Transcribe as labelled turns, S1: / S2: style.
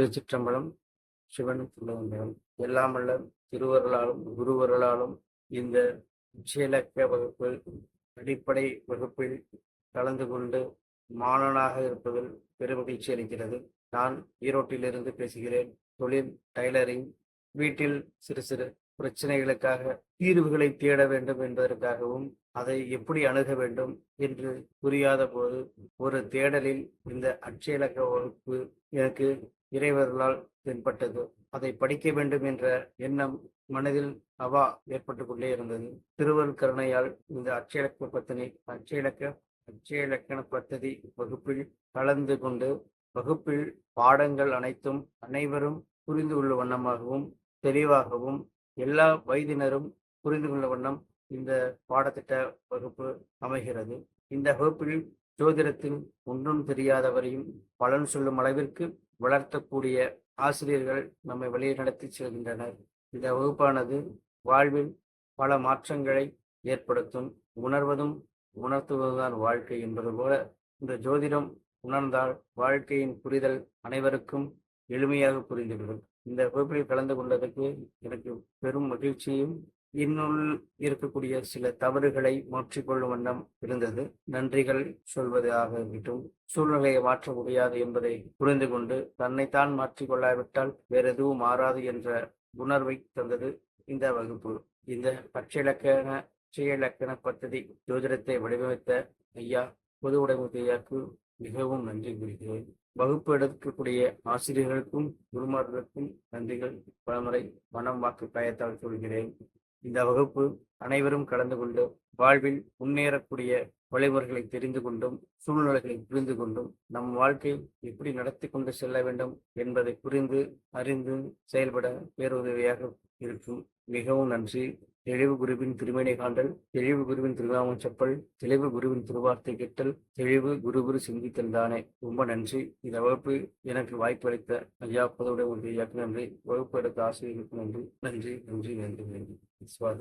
S1: திருச்சிற்றம்பலம் சிவன் திருமங்கலம் எல்லாம் அல்ல திருவருளாலும் குருவருளாலும் இந்த உச்சியிலக்க வகுப்பு அடிப்படை வகுப்பில் கலந்து கொண்டு மாணவனாக இருப்பதில் பெருமகிழ்ச்சி அளிக்கிறது. நான் ஈரோட்டிலிருந்து பேசுகிறேன். தொழில் டைலரிங் வீட்டில் சிறு சிறு பிரச்சனைகளுக்காக தீர்வுகளை தேட வேண்டும் என்பதற்காகவும் அதை எப்படி அணுக வேண்டும் என்று புரியாத போது ஒரு தேடலில் இந்த அட்சயலக்க வகுப்பு எனக்கு இறைவர்களால் தென்பட்டது. அதை படிக்க வேண்டும் என்ற எண்ணம் மனதில் அவா ஏற்பட்டு கொண்டே இருந்தது. திருவருள் கருணையால் இந்த அட்சயலக்க பத்தினி அட்சயலக்க அட்சய பத்ததி வகுப்பில் கலந்து கொண்டு வகுப்பில் பாடங்கள் அனைத்தும் அனைவரும் புரிந்து கொள்ளும் வண்ணமாகவும் தெளிவாகவும் எல்லா வயதினரும் புரிந்து கொள்ள வண்ணம் இந்த பாடத்திட்ட வகுப்பு அமைகிறது. இந்த வகுப்பில் ஜோதிடத்தில் ஒன்றும் தெரியாதவரையும் பலன் சொல்லும் அளவிற்கு வளர்த்தக்கூடிய ஆசிரியர்கள் நம்மை வழிநடத்தி செல்கின்றனர். இந்த வகுப்பானது வாழ்வில் பல மாற்றங்களை ஏற்படுத்தும் உணர்வதும் உணர்த்துவதுதான் வாழ்க்கை என்பது போல இந்த ஜோதிடம் உணர்ந்தால் வாழ்க்கையின் புரிதல் அனைவருக்கும் எளிமையாக புரிந்துவிடும். இந்த வகுப்பில் கலந்து கொண்டதற்கு எனக்கு பெரும் மகிழ்ச்சியும் இன்னுள் இருக்கக்கூடிய சில தவறுகளை மாற்றிக்கொள்ளும் வண்ணம் இருந்தது. நன்றிகள் சொல்வது இருக்கட்டும் சூழ்நிலையை மாற்ற முடியாது என்பதை புரிந்து கொண்டு தன்னைத்தான் மாற்றிக்கொள்ளாவிட்டால் வேற எதுவும் மாறாது என்ற உணர்வை தந்தது இந்த வகுப்பு. இந்த பட்சiலக்கண இலக்கண பദ്ധதி ஜோதிடத்தை வடிவமைத்த ஐயா பொது உடைமுறையாக்கு மிகவும் நன்றி கூறுகிறேன். வகுப்பு எடுக்கக்கூடிய ஆசிரியர்களுக்கும் குருமார்களுக்கும் நன்றிகள். பலமுறை மனம் வாக்கு காயத்தால் சொல்கிறேன் இந்த வகுப்பு அனைவரும் கலந்து கொண்டு வாழ்வில் முன்னேறக்கூடிய வழிமுறைகளை தெரிந்து கொண்டும் சூழ்நிலைகளை புரிந்து கொண்டும் நம் வாழ்க்கை எப்படி நடத்தி கொண்டு செல்ல வேண்டும் என்பதை புரிந்து அறிந்து செயல்பட பேருதவியாக இருக்கும். மிகவும் நன்றி. தெளிவு குருவின் திருமேனை காண்டல் தெளிவு குருவின் திருவாமன் செப்பல் தெளிவு குருவின் திருவார்த்தை கெட்டல் தெளிவு குரு குரு சிந்தித்தல் தானே. ரொம்ப நன்றி. இந்த வகுப்பு எனக்கு வாய்ப்பு அளித்த ஐயா பதவுடைய ஒரு ஐயாக்கு நன்றி வகுப்பு எடுத்த ஆசிரியர்களுக்கு நன்றி. நன்றி நன்றி நன்றி. நன்றி சிவா